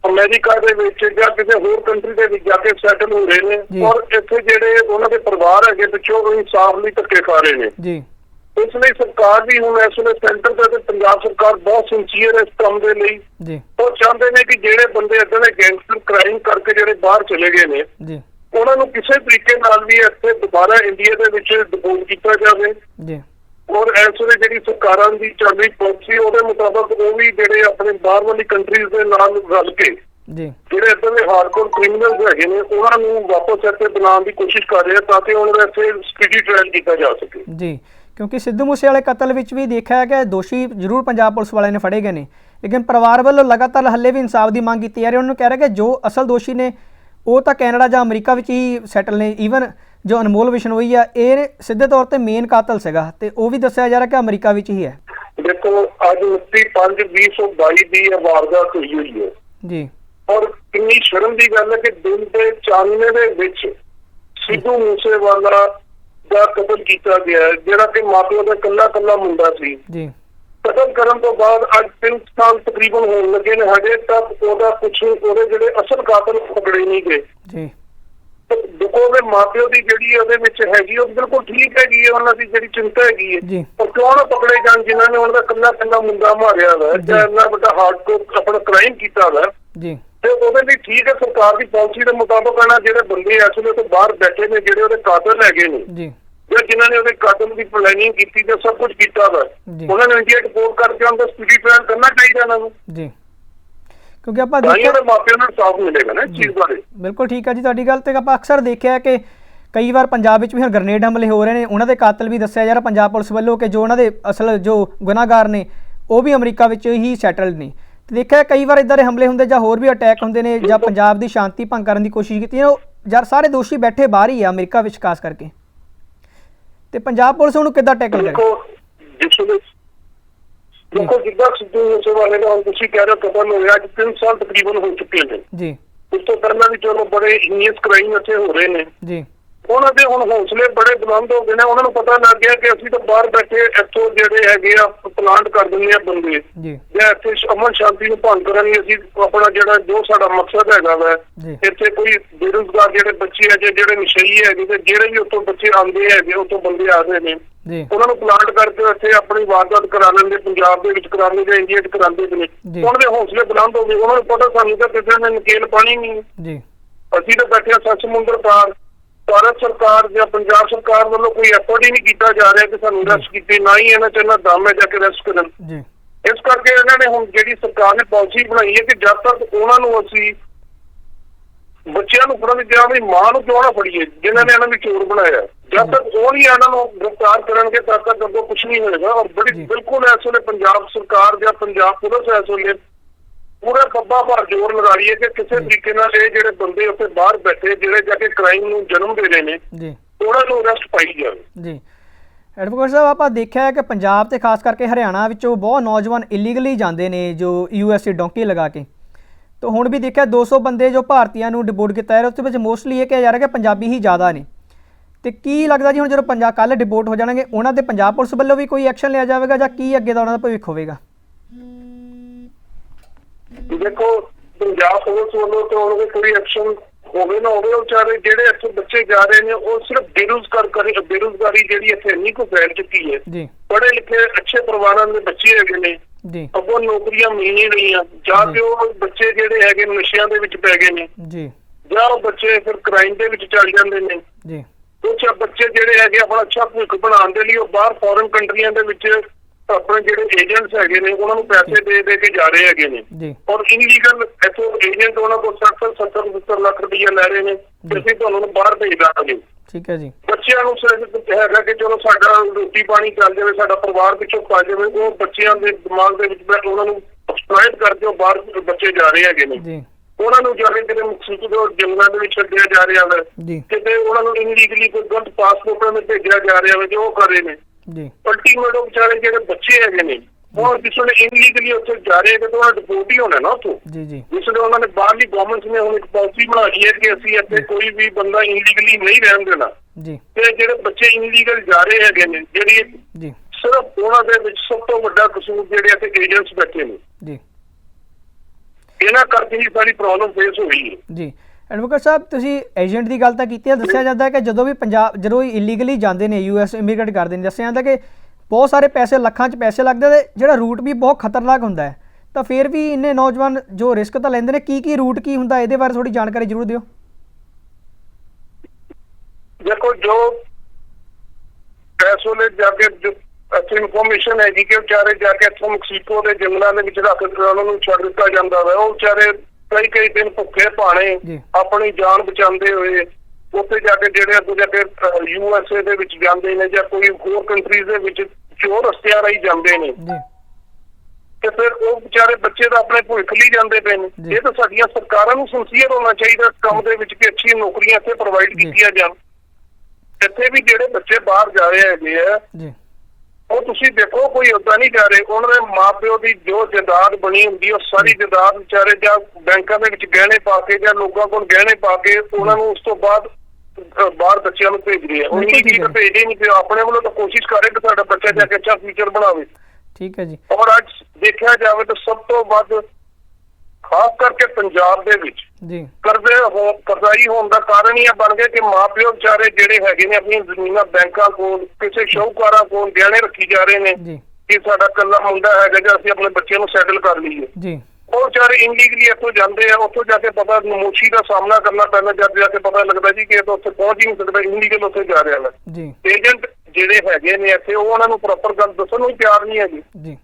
ਅਮਰੀਕਾ ਦੇ ਵਿੱਚ ਜਾਂ ਕਿਸੇ ਹੋਰ ਕੰਟਰੀ ਦੇ ਵਿੱਚ ਜਾ ਕੇ ਸੈਟਲ ਹੋ ਰਹੇ। ਨੇ ਔਰ ਇੱਥੇ ਜਿਹੜੇ ਉਹਨਾਂ ਦੇ ਪਰਿਵਾਰ ਹੈਗੇ ਪਿੱਛੋਂ ਉਹ ਇਨਸਾਫ ਲਈ ਧੱਕੇ ਖਾ ਰਹੇ ਨੇ। ਜੀ। ਇਸ ਲਈ ਸਰਕਾਰ ਵੀ ਹੁਣ ਇਸ ਵੇਲੇ ਸੈਂਟਰ ਤੇ ਤੇ ਪੰਜਾਬ ਸਰਕਾਰ ਬਹੁਤ ਸਿੰਸੀਅਰ ਇਸ ਕੰਮ ਦੇ ਲਈ। ਜੀ। ਉਹ ਚਾਹੁੰਦੇ ਨੇ ਕਿ ਜਿਹੜੇ ਬੰਦੇ ਇਦਾਂ ਦੇ ਗੈਂਗਸਟਰ ਕ੍ਰਾਈਮ ਕਰਕੇ ਜਿਹੜੇ ਬਾਹਰ ਚਲੇ ਗਏ ਨੇ ਜੀ। ਉਹਨਾਂ ਨੂੰ ਕਿਸੇ ਤਰੀਕੇ ਨਾਲ ਵੀ ਇੱਥੇ ਦੁਬਾਰਾ ਇੰਡੀਆ ਦੇ ਵਿੱਚ ਡਿਪੋਰਟ ਕੀਤਾ ਜਾਵੇ। ਜੀ। ਔਰ ਇਸ ਵੇਲੇ ਜਿਹੜੀ ਸਰਕਾਰਾਂ ਦੀ ਚੱਲ ਰਹੀ ਪਾਲਿਸੀ ਉਹਦੇ ਮੁਤਾਬਕ ਉਹ ਵੀ ਜਿਹੜੇ ਆਪਣੇ ਬਾਹਰ ਵਾਲੀ ਕੰਟਰੀਜ਼ ਦੇ ਨਾਲ ਰਲ ਕੇ ਜੀ। ਜਿਹੜੇ ਇੱਦਾਂ ਦੇ ਹਾਰਡਕੋਰ ਕ੍ਰਿਮੀਨਲਸ ਹੈਗੇ ਨੇ ਉਹਨਾਂ ਨੂੰ ਵਾਪਸ ਇੱਥੇ ਬਣਾਉਣ ਦੀ ਕੋਸ਼ਿਸ਼ ਕਰ ਰਹੇ ਆ ਤਾਂ ਕਿ ਉਹਨਾਂ ਦਾ ਇੱਥੇ ਸਪੀਡੀ ਟ੍ਰਾਇਲ ਕੀਤਾ ਜਾ ਸਕੇ। ਜੀ। ਕਿਉਂਕਿ ਸਿੱਧੂ ਮੂਸੇਵਾਲੇ ਕਤਲ ਵਿੱਚ ਵੀ ਦੇਖਿਆ ਹੈ ਕਿ ਦੋਸ਼ੀ ਜ਼ਰੂਰ ਪੰਜਾਬ ਪੁਲਿਸ ਵਾਲਿਆਂ ਨੇ ਫੜੇ ਗਏ ਨੇ। ਲੇਕਿਨ ਪਰਿਵਾਰ ਵੱਲੋਂ ਲਗਾਤਾਰ ਹੱਲੇ ਵੀ ਇਨਸਾਫ ਦੀ ਮੰਗ ਕੀਤੀ ਜਾ ਰਹੀ ਹੈ। ਉਹਨਾਂ ਨੂੰ ਕਹਿ ਰਿਹਾ ਕਿ ਜੋ ਅਸਲ ਦੋਸ਼ੀ ਨੇ ਉਹ ਤਾਂ ਕੈਨੇਡਾ ਜਾਂ ਅਮਰੀਕਾ ਵਿੱਚ ਹੀ ਸੈਟਲ ਨੇ ਈਵਨ ਜੋ ਅਨਮੋਲ ਬਿਸ਼ਨੋਈ ਆ ਇਹ ਸਿੱਧੇ ਤੌਰ ਤੇ ਮੇਨ ਕਾਤਲ ਸੀਗਾ ਤੇ ਉਹ ਵੀ ਦੱਸਿਆ ਜਾ ਰਿਹਾ ਕਿ ਅਮਰੀਕਾ ਵਿੱਚ ਹੀ ਹੈ। ਦੇਖੋ ਅੱਜ 29 2022 ਦੀ ਇਹ ਵਾਰਦਾਤ ਹੋਈ ਹੋਈ ਹੈ। ਜੀ। ਔਰ ਕਿੰਨੀ ਸ਼ਰਮ ਦੀ ਗੱਲ ਹੈ ਕਿ ਦਿਨ ਦੇ ਚਾਨਣੇ ਦੇ ਵਿੱਚ ਸਿੱਧੂ ਮੂਸੇਵਾਲਾ ਦਾ ਕਤਲ ਕੀਤਾ ਗਿਆ ਜਿਹੜਾ ਕਿ ਮਾਪਿਓ ਦਾ ਕੱਲਾ ਕੱਲਾ ਮੁੰਡਾ ਸੀ। ਜੀ। ਕਤਲ ਕਰਨ ਤੋਂ ਬਾਅਦ ਅੱਜ 3 ਸਾਲ ਤਕਰੀਬਨ ਹੋਣ ਲੱਗੇ ਨੇ ਹਜੇ ਤੱਕ ਉਹਦਾ ਕੁਝ ਉਹਦੇ ਜਿਹੜੇ ਅਸਲ ਕਾਤਲ ਪਕੜੇ ਨਹੀਂ ਗਏ। ਜੀ। ਦੇਖੋ ਉਹਦੇ ਮਾਪਿਓ ਦੀ ਜਿਹੜੀ ਉਹਦੇ ਵਿੱਚ ਹੈਗੀ ਉਹ ਬਿਲਕੁਲ ਠੀਕ ਹੈਗੀ ਹੈ ਉਹਨਾਂ ਦੀ ਜਿਹੜੀ ਚਿੰਤਾ ਹੈਗੀ ਹੈ। ਪਰ ਕਿਉਂ ਨਾ ਪਕੜੇ ਜਾਣ ਜਿਨ੍ਹਾਂ ਨੇ ਉਹਨਾਂ ਦਾ ਕੱਲਾ ਕੱਲਾ ਮੁੰਡਾ ਮਾਰਿਆ ਵਾ ਜੀ। ਇੰਨਾ ਵੱਡਾ ਹਾਰਡਕੋਰ ਆਪਣਾ ਕ੍ਰਾਈਮ ਕੀਤਾ ਵਾ। ਜੀ। ਤੇ ਉਹਦੇ ਲਈ ਠੀਕ ਹੈ ਸਰਕਾਰ ਦੀ ਪਾਲਿਸੀ ਦੇ ਮੁਤਾਬਕ ਆਣਾ ਜਿਹੜੇ ਬੰਦੇ ਇਸ ਵੇਲੇ ਤੋਂ ਬਾਹਰ ਬੈਠੇ ਨੇ ਜਿਹੜੇ ਉਹਦੇ ਕਾਤਲ ਹੈਗੇ ਨੇ। ਜੀ। ਜਾਂ ਜਿਨ੍ਹਾਂ ਨੇ ਉਹਦੇ ਕਤਲ ਦੀ ਪਲੈਨਿੰਗ ਕੀਤੀ ਤੇ ਸਭ ਕੁਝ ਕੀਤਾ ਵਾ। ਉਹਨਾਂ ਨੂੰ ਇੰਡੀਆ ਰਿਪੋਰਟ ਕਰਕੇ ਉਹਨਾਂ ਦਾ ਸਪੀਡੀ ਟ੍ਰਾਇਲ ਕਰਨਾ ਚਾਹੀਦਾ ਇਹਨਾਂ ਨੂੰ। ਜੀ। ਕਿਉਂਕਿ ਆਪਾਂ ਤਾਂ ਦੇਖਿਆ ਉਹਦੇ ਮਾਪਿਆਂ ਨੂੰ ਇਨਸਾਫ ਮਿਲੇਗਾ ਨਾ ਚੀਜ਼ ਬਾਰੇ। ਬਿਲਕੁਲ ਠੀਕ ਹੈ ਜੀ ਤੁਹਾਡੀ ਗੱਲ ਤੇ ਆਪਾਂ ਅਕਸਰ ਦੇਖਿਆ ਕਿ ਕਈ ਵਾਰ ਪੰਜਾਬ ਵਿੱਚ ਵੀ ਹੁਣ ਗ੍ਰਨੇਡ ਹਮਲੇ ਹੋ ਰਹੇ ਨੇ। ਉਹਨਾਂ ਦੇ ਕਾਤਲ ਵੀ ਦੱਸਿਆ ਜਾ ਰਿਹਾ ਪੰਜਾਬ ਪੁਲਿਸ ਵੱਲੋਂ ਕਿ ਜੋ ਉਹਨਾਂ ਦੇ ਅਸਲ ਜੋ ਗੁਨਾਹਗਾਰ ਨੇ ਉਹ ਵੀ ਅਮਰੀਕਾ ਵਿੱਚ ਹੀ ਸੈਟਲਡ ਨੇ। ਤੇ ਦੇਖਿਆ ਕਈ ਵਾਰ ਇਦਾਂ ਦੇ ਹਮਲੇ ਹੁੰਦੇ ਜਾਂ ਹੋਰ ਵੀ ਅਟੈਕ ਹੁੰਦੇ ਨੇ ਜਾਂ ਪੰਜਾਬ ਦੀ ਸ਼ਾਂਤੀ ਭੰਗ ਕਰਨ ਦੀ ਕੋਸ਼ਿਸ਼ ਕੀਤੀ ਹੈ। ਉਹ ਯਾਰ ਸਾਰੇ ਦੋਸ਼ੀ ਬੈਠੇ ਬਾਹਰ ਹੀ ਆ ਅਮਰੀਕਾ ਵਿੱਚ ਖਾਸ ਕਰਕੇ। ਤੇ ਪੰਜਾਬ ਪੁਲਿਸ ਉਹਨੂੰ ਕਿੱਦਾਂ ਟੈਕਲ ਕਰੇ? ਦੇਖੋ ਦੇਖੋ ਜਿੱਦਾਂ ਸਿੱਧੂ ਮੂਸੇਵਾਲੇ ਦਾ ਤੁਸੀਂ ਕਹਿ ਰਹੇ ਹੋ ਕਤਲ ਹੋਇਆ ਅੱਜ 3 ਸਾਲ ਤਕਰੀਬਨ ਹੋ ਚੁੱਕੇ ਨੇ। ਜੀ। ਉਸ ਤੋਂ ਪਹਿਲਾਂ ਵੀ ਚਲੋ ਬੜੇ ਹੀਨੀਅਸ ਕ੍ਰਾਈਮ ਇੱਥੇ ਹੋ ਰਹੇ ਨੇ। ਜੀ। ਉਹਨਾਂ ਦੇ ਹੁਣ ਹੌਸਲੇ ਬੜੇ ਬੁਲੰਦ ਹੋ ਗਏ ਨੇ। ਉਹਨਾਂ ਨੂੰ ਪਤਾ ਲੱਗ ਗਿਆ ਕਿ ਅਸੀਂ ਤਾਂ ਬਾਹਰ ਬੈਠੇ ਇੱਥੋਂ ਜਿਹੜੇ ਹੈਗੇ ਆ ਪਲਾਂਟ ਕਰ ਦਿੰਦੇ ਆ ਬੰਦੇ। ਜੀ। ਜਾਂ ਇੱਥੇ ਅਮਨ ਸ਼ਾਂਤੀ ਨੂੰ ਭੰਗ ਕਰਨ ਲਈ ਅਸੀਂ ਆਪਣਾ ਜਿਹੜਾ ਜੋ ਸਾਡਾ ਮਕਸਦ ਹੈਗਾ ਵਾ। ਇੱਥੇ ਕੋਈ ਬੇਰੁਜ਼ਗਾਰ ਜਿਹੜੇ ਬੱਚੇ ਹੈਗੇ ਜਿਹੜੇ ਨਸ਼ਈ ਹੈਗੇ ਤੇ ਜਿਹੜੇ ਵੀ ਉੱਥੋਂ ਬੱਚੇ ਆਉਂਦੇ ਹੈਗੇ ਉੱਥੋਂ ਬੰਦੇ ਆਦੇ ਨੇ। ਜੀ। ਉਹਨਾਂ ਨੂੰ ਪਲਾਂਟ ਕਰਕੇ ਇੱਥੇ ਆਪਣੀ ਵਾਰਦਾਤ ਕਰਾ ਲੈਂਦੇ ਪੰਜਾਬ ਦੇ ਵਿੱਚ ਕਰਾ ਲੈਂਦੇ ਇੰਡੀਆ 'ਚ ਕਰਾਉਂਦੇ ਨੇ। ਉਹਨਾਂ ਦੇ ਹੌਸਲੇ ਬੁਲੰਦ ਹੋ ਗਏ। ਉਹਨਾਂ ਨੂੰ ਪਤਾ ਸਾਨੂੰ ਤਾਂ ਕਿਸੇ ਨੇ ਨਕੇਲ ਪਾਣੀ ਨਹੀਂ। ਜੀ। ਅਸੀਂ ਤਾਂ ਬੈਠੇ ਹਾਂ ਸੱਤ ਸਮੁੰਦਰ ਪਾਰ। ਭਾਰਤ ਸਰਕਾਰ ਜਾਂ ਪੰਜਾਬ ਸਰਕਾਰ ਵੱਲੋਂ ਕੋਈ ਐਫਰਟ ਹੀ ਨਹੀਂ ਕੀਤਾ ਜਾ ਰਿਹਾ ਕਿ ਸਾਨੂੰ ਰੈਸਟ ਕੀਤੇ ਨਾ ਹੀ ਇਹਨਾਂ ਚ ਇਹਨਾਂ ਦਮ ਹੈ ਜਾ ਕੇ ਰੈਸਟ ਕਰਨ। ਜੀ। ਇਸ ਕਰਕੇ ਇਹਨਾਂ ਨੇ ਹੁਣ ਜਿਹੜੀ ਸਰਕਾਰ ਨੇ ਪਾਲਿਸੀ ਬਣਾਈ ਹੈ ਕਿ ਜਦ ਤੱਕ ਉਹਨਾਂ ਨੂੰ ਅਸੀਂ ਬੱਚਿਆਂ ਨੂੰ ਫੜਨ ਦੀ ਜਾਂ ਵੀ ਮਾਂ ਨੂੰ ਕਿਉਂ ਨਾ ਫੜੀਏ ਜਿਨ੍ਹਾਂ ਨੇ ਇਹਨਾਂ ਨੂੰ ਚੋਰ ਬਣਾਇਆ। ਜਦ ਤੱਕ ਉਹ ਨਹੀਂ ਇਹਨਾਂ ਨੂੰ ਗ੍ਰਿਫਤਾਰ ਕਰਨਗੇ ਤਦ ਤੱਕ ਅੱਗੋਂ ਕੁਝ ਨਹੀਂ ਹੋਏਗਾ। ਔਰ ਬੜੀ। ਬਿਲਕੁਲ ਇਸ ਵੇਲੇ ਪੰਜਾਬ ਸਰਕਾਰ ਜਾਂ ਪੰਜਾਬ ਪੁਲਿਸ ਇਸ ਵੇਲੇ ਪੂਰਾ ਬੱਬਾ ਭਰ ਜ਼ੋਰ ਲਗਾ ਹੈ ਕਿ ਕਿਸੇ ਤਰੀਕੇ ਨਾਲ ਇਹ ਜਿਹੜੇ ਬੰਦੇ ਉੱਥੇ ਬਾਹਰ ਬੈਠੇ ਜਿਹੜੇ ਜਾ ਕੇ ਕ੍ਰਾਈਮ ਨੂੰ ਜਨਮ ਦੇ ਰਹੇ ਨੇ ਜੀ। ਉਹਨਾਂ ਨੂੰ ਅਰੈਸਟ ਪਾਈ ਜਾਵੇ। ਜੀ। ਐਡਵੋਕੇਟ ਸਾਹਿਬ ਆਪਾਂ ਦੇਖਿਆ ਹੈ ਕਿ ਪੰਜਾਬ ਤੇ ਖਾਸ ਕਰਕੇ ਹਰਿਆਣਾ ਵਿੱਚੋਂ ਬਹੁਤ ਨੌਜਵਾਨ ਇਲੀਗਲੀ ਜਾਂਦੇ ਨੇ ਜੋ ਯੂਐਸਏ ਡੌਂਕੀ ਲਗਾ ਕੇ। ਤਾਂ ਹੁਣ ਵੀ ਦੇਖਿਆ 200 ਬੰਦੇ ਜੋ ਭਾਰਤੀਆਂ ਨੂੰ ਡਿਪੋਰਟ ਕੀਤਾ ਹੈ ਉਸ ਵਿੱਚ ਮੋਸਟਲੀ ਇਹ ਕਿਹਾ ਜਾ ਰਿਹਾ ਕਿ ਪੰਜਾਬੀ ਹੀ ਜ਼ਿਆਦਾ ਨੇ। ਤੇ ਕੀ ਲੱਗਦਾ ਜੀ ਹੁਣ ਜਦੋਂ ਪੰਜਾਬ ਕੱਲ ਡਿਪੋਰਟ ਹੋ ਜਾਣਗੇ ਉਹਨਾਂ ਤੇ ਪੰਜਾਬ ਪੁਲਿਸ ਵੱਲੋਂ ਵੀ ਕੋਈ ਐਕਸ਼ਨ ਲਿਆ ਜਾਵੇਗਾ ਜਾਂ ਕੀ ਅੱਗੇ ਦਾ ਉਹਨਾਂ ਦਾ ਭਵਿੱਖ ਹੋਵੇਗਾ? ਦੇਖੋ ਪੰਜਾਬ ਪੁਲਿਸ ਵੱਲੋਂ ਤਾਂ ਉਹਨਾਂ ਦੇ ਕੋਈ ਐਕਸ਼ਨ ਹੋਵੇ ਨਾ ਹੋਵੇ ਉਹ ਵਿਚਾਰੇ ਜਿਹੜੇ ਇੱਥੇ ਬੱਚੇ ਜਾ ਰਹੇ ਨੇ ਉਹ ਸਿਰਫ ਬੇਰੁਜ਼ਗਾਰ ਕਰੀ ਬੇਰੁਜ਼ਗਾਰੀ ਜਿਹੜੀ ਇੱਥੇ ਇੰਨੀ ਕੁ ਫੈਲ ਚੁੱਕੀ ਹੈ। ਜੀ। ਪੜ੍ਹੇ ਲਿਖੇ ਅੱਛੇ ਪਰਿਵਾਰਾਂ ਦੇ ਬੱਚੇ ਹੈਗੇ ਨੇ। ਜੀ। ਅੱਗੋਂ ਨੌਕਰੀਆਂ ਮਿਲ ਨਹੀਂ ਰਹੀਆਂ। ਜਾਂ। ਤੇ ਉਹ ਬੱਚੇ ਜਿਹੜੇ ਹੈਗੇ ਨਸ਼ਿਆਂ ਦੇ ਵਿੱਚ ਪੈ ਗਏ ਨੇ। ਜੀ। ਜਾਂ ਉਹ ਬੱਚੇ ਫਿਰ ਕ੍ਰਾਈਮ ਦੇ ਵਿੱਚ ਚੱਲ ਜਾਂਦੇ ਨੇ। ਜੀ। ਕੁਝ ਬੱਚੇ ਜਿਹੜੇ ਹੈਗੇ ਆਪਣਾ ਅੱਛਾ ਭਵਿੱਖ ਬਣਾਉਣ ਦੇ ਲਈ ਉਹ ਬਾਹਰ ਫੋਰਨ ਕੰਟਰੀਆਂ ਦੇ ਵਿੱਚ ਆਪਣੇ ਜਿਹੜੇ ਏਜੰਟਸ ਹੈਗੇ ਨੇ ਉਹਨਾਂ ਨੂੰ ਪੈਸੇ ਦੇ ਦੇ ਕੇ ਜਾ ਰਹੇ ਹੈਗੇ ਨੇ। ਔਰ ਇਨਲੀਗਲ ਇਥੋਂ ਏਜੰਟ ਉਹਨਾਂ ਕੋਲ 60 70 70 ਲੱਖ ਰੁਪਈਆ ਲੈ ਰਹੇ ਨੇ ਅਸੀਂ ਤੁਹਾਨੂੰ ਬਾਹਰ ਭੇਜ ਦਾਂਗੇ। ਠੀਕ ਹੈ ਜੀ। ਬੱਚਿਆਂ ਨੂੰ ਸਿਰਫ ਹੈਗਾ ਕਿ ਚਲੋ ਸਾਡਾ ਰੋਟੀ ਪਾਣੀ ਚੱਲ ਜਾਵੇ ਸਾਡਾ ਪਰਿਵਾਰ ਪਿੱਛੋਂ ਪਾ ਜਾਵੇ ਉਹ ਬੱਚਿਆਂ ਦੇ ਦਿਮਾਗ ਦੇ ਵਿੱਚ ਬੈਠ ਉਹਨਾਂ ਨੂੰ ਐਕਸਪਲੋਇਟ ਕਰਕੇ ਉਹ ਬਾਹਰ ਬੱਚੇ ਜਾ ਰਹੇ ਹੈਗੇ ਨੇ। ਜੀ। ਉਹਨਾਂ ਨੂੰ ਜਾ ਕੇ ਕਿਤੇ ਮਕਸੂਦ ਦੇ ਜੰਗਲਾਂ ਦੇ ਵਿੱਚ ਛੱਡਿਆ ਜਾ ਰਿਹਾ ਹੈ। ਕਿਤੇ ਉਹਨਾਂ ਨੂੰ ਇਨਲੀਗਲੀ ਕੋਈ ਗਲਤ ਪਾਸਪੋਰਟਾਂ ਵਿੱਚ ਭੇਜਿਆ ਜਾ ਰਿਹਾ ਹੈ ਜੋ ਉਹ ਕਰ ਰਹੇ ਨੇ। ਜੀ। ਅਲਟੀਮੇਟ ਉਹ ਵਿਚਾਰੇ ਜਿਹੜੇ ਬੱਚੇ ਹੈਗੇ ਨੇ ਉਹ ਕਿਸੇ ਨੇ ਇਨਲੀਗਲੀ ਉੱਥੇ ਜਾ ਰਹੇ ਨੇ ਤਾਂ ਉਹਨਾਂ ਡਿਪੋਰਟ ਹੀ ਹੋਣਾ ਨਾ ਉੱਥੋਂ। ਜੀ ਜੀ। ਜਿਸ ਨੇ ਉਹਨਾਂ ਨੇ ਬਾਹਰਲੀ ਗਵਰਨਮੈਂਟ ਨੇ ਹੁਣ ਇੱਕ ਪਾਲਿਸੀ ਬਣਾ ਲਈ ਹੈ ਕਿ ਅਸੀਂ ਇੱਥੇ ਕੋਈ ਵੀ ਬੰਦਾ ਇਨਲੀਗਲੀ ਨਹੀਂ ਰਹਿਣ ਦੇਣਾ। ਜੀ। ਤੇ ਜਿਹੜੇ ਬੱਚੇ ਇਨਲੀਗਲ ਜਾ ਰਹੇ ਹੈਗੇ ਨੇ ਜਿਹੜੀ ਜੀ। ਸਿਰਫ ਉਹਨਾਂ ਦੇ ਵਿੱਚ ਸਭ ਤੋਂ ਵੱਡਾ ਕਸੂਰ ਜਿਹੜੇ ਇੱਥੇ ਏਜੰਟਸ ਬੈਠੇ ਨੇ। ਜੀ। ਇਹਨਾਂ ਕਰਕੇ ਹੀ ਸਾਰੀ ਪ੍ਰੋਬਲਮ ਫੇਸ ਹੋਈ ਹੈ। ਜੀ। ਐਡਵੋਕੇਟ ਸਾਹਿਬ, ਤੁਸੀਂ ਏਜੰਟ ਦੀ ਗੱਲ ਤਾਂ ਕੀਤੀ ਹੈ ਦੱਸਿਆ ਜਾਂਦਾ ਹੈ ਕਿ ਜਦੋਂ ਵੀ ਪੰਜਾਬ, ਜਦੋਂ ਇਲੀਗਲੀ ਜਾਂਦੇ ਨੇ ਯੂਐਸ ਇਮੀਗ੍ਰੇਟ ਕਰਦੇ ਨੇ, ਦੱਸਿਆ ਜਾਂਦਾ ਕਿ ਬਹੁਤ ਸਾਰੇ ਪੈਸੇ, ਲੱਖਾਂ 'ਚ ਪੈਸੇ ਲੱਗਦੇ ਤੇ ਜਿਹੜਾ ਰੂਟ ਵੀ ਬਹੁਤ ਖਤਰਨਾਕ ਹੁੰਦਾ ਹੈ। ਤਾਂ ਫਿਰ ਵੀ ਇੰਨੇ ਨੌਜਵਾਨ ਜੋ ਰਿਸਕ ਤਾਂ ਲੈਂਦੇ ਨੇ ਕੀ ਕੀ ਰੂਟ ਕੀ ਹੁੰਦਾ, ਇਹਦੇ ਬਾਰੇ ਥੋੜੀ ਜਾਣਕਾਰੀ ਜ਼ਰੂਰ ਦਿਓ। ਦੇਖੋ, ਜੋ ਇਸ ਵੇਲੇ ਜਾ ਕੇ, ਜੋ ਇੱਥੇ ਇਨਫੋਰਮੇਸ਼ਨ ਹੈ ਜੀ ਕਿ ਵਿਚਾਰੇ ਜਾ ਕੇ ਇੱਥੋਂ ਮੈਕਸੀਕੋ ਦੇ ਜੰਗਲਾਂ ਦੇ ਵਿੱਚ ਰੱਖ ਕੇ ਉਹਨਾਂ ਨੂੰ ਛੱਡ ਦਿੱਤਾ ਜਾਂਦਾ ਵਾ, ਉਹ ਵਿਚਾਰੇ ਕਈ ਕਈ ਦਿਨ ਭੁੱਖੇ ਭਾਣੇ। ਆਪਣੀ ਜਾਨ ਬਚਾਉਂਦੇ ਹੋਏ ਉੱਥੇ ਜਾ ਕੇ ਜਿਹੜੇ ਅੱਗੇ ਜਾ ਕੇ ਯੂ ਐਸ ਏ ਦੇ ਵਿੱਚ ਜਾਂਦੇ ਨੇ ਜਾਂ ਕੋਈ ਹੋਰ ਕੰਟਰੀਜ਼ ਦੇ ਵਿੱਚ ਚੋਰ ਰਸਤਿਆਂ ਰਾਹੀਂ ਜਾਂਦੇ ਨੇ ਤੇ ਫਿਰ ਉਹ ਵਿਚਾਰੇ ਬੱਚੇ ਤਾਂ ਆਪਣੇ ਭੁੱਖ ਲਈ ਜਾਂਦੇ ਪਏ ਨੇ। ਇਹ ਤਾਂ ਸਾਡੀਆਂ ਸਰਕਾਰਾਂ ਨੂੰ ਸਿੰਸੀਅਰ ਹੋਣਾ ਚਾਹੀਦਾ ਇਸ ਕੰਮ ਦੇ ਵਿੱਚ ਕਿ ਅੱਛੀ ਨੌਕਰੀਆਂ ਇੱਥੇ ਪ੍ਰੋਵਾਈਡ। ਕੀਤੀਆਂ ਜਾਣ ਇੱਥੇ ਵੀ ਜਿਹੜੇ ਬੱਚੇ ਬਾਹਰ ਜਾ ਰਹੇ ਹੈਗੇ ਆ ਜੀ ਉਹ ਤੁਸੀਂ ਦੇਖੋ ਕੋਈ ਉਦਾਂ ਨਹੀਂ ਜਾ ਰਹੇ। ਉਹਨਾਂ ਦੇ ਮਾਪਿਓ ਦੀ ਜੋ ਜਾਇਦਾਦ ਬਣੀ ਹੁੰਦੀ ਉਹ ਸਾਰੀ ਜਾਇਦਾਦ ਵਿਚਾਰੇ ਜਾਂ ਬੈਂਕਾਂ ਦੇ ਵਿੱਚ ਗਹਿਣੇ ਪਾ ਕੇ ਜਾਂ ਲੋਕਾਂ ਕੋਲ ਗਹਿਣੇ ਪਾ ਕੇ ਉਹਨਾਂ ਨੂੰ ਉਸ ਤੋਂ ਬਾਅਦ ਬਾਹਰ ਬੱਚਿਆਂ ਨੂੰ ਭੇਜ ਰਹੇ ਆ। ਉਹ ਬਿਲਕੁਲ ਇੰਨੀ ਠੀਕ ਚੀਜ਼ ਹੈ। ਭੇਜਦੇ ਨਹੀਂ ਪਿਓ। ਆਪਣੇ ਵੱਲੋਂ ਤਾਂ ਕੋਸ਼ਿਸ਼ ਕਰੇ ਕਿ ਸਾਡਾ ਬੱਚਾ ਜਾ ਕੇ ਅੱਛਾ ਫਿਊਚਰ ਬਣਾਵੇ। ਠੀਕ ਹੈ ਜੀ। ਔਰ ਅੱਜ ਦੇਖਿਆ ਜਾਵੇ ਤਾਂ ਸਭ ਤੋਂ ਵੱਧ ਖਾਸ ਕਰਕੇ ਪੰਜਾਬ ਦੇ ਵਿੱਚ ਜੀ। ਕਰਜ਼ੇ ਹੋ ਕਰਜ਼ਾਈ ਹੋਣ ਦਾ ਕਾਰਨ ਹੀ ਇਹ ਬਣ ਗਿਆ ਕਿ ਮਾਪਿਓ ਵਿਚਾਰੇ ਜਿਹੜੇ ਹੈਗੇ ਨੇ ਆਪਣੀਆਂ ਜ਼ਮੀਨਾਂ ਬੈਂਕਾਂ ਕੋਲ ਕਿਸੇ ਸ਼ੌਹਕਾਰਾਂ ਕੋਲ ਗਹਿਣੇ ਰੱਖੀ ਜਾ ਰਹੇ ਨੇ ਜੀ। ਕਿ ਸਾਡਾ ਕੱਲਾ ਮੁੰਡਾ ਹੈਗਾ ਜਾਂ ਅਸੀਂ ਆਪਣੇ ਬੱਚੇ ਨੂੰ ਸੈਟਲ ਕਰ ਲਈਏ। ਜੀ। ਉਹ ਵਿਚਾਰੇ ਇਨਲੀਗਲੀ ਇੱਥੋਂ ਜਾਂਦੇ ਆ ਉੱਥੋਂ ਜਾ ਕੇ ਪਤਾ ਨਮੋਸ਼ੀ ਦਾ ਸਾਹਮਣਾ ਕਰਨਾ ਪੈਂਦਾ ਜਦ ਜਾ ਕੇ ਪਤਾ ਲੱਗਦਾ ਜੀ ਕਿ ਇਹ ਤਾਂ ਉੱਥੇ ਪਹੁੰਚ ਹੀ ਨਹੀਂ ਸਕਦਾ ਇਨਲੀਗਲ ਉੱਥੇ ਜਾ ਰਿਹਾ ਹੈ। ਜੀ। ਏਜੰਟ ਜਿਹੜੇ ਹੈਗੇ ਨੇ ਇੱਥੇ ਉਹ ਉਹਨਾਂ ਨੂੰ ਪ੍ਰੋਪਰ ਗੱਲ ਦੱਸਣ ਨੂੰ ਤਿਆਰ ਨਹੀਂ ਹੈਗੇ। ਜੀ।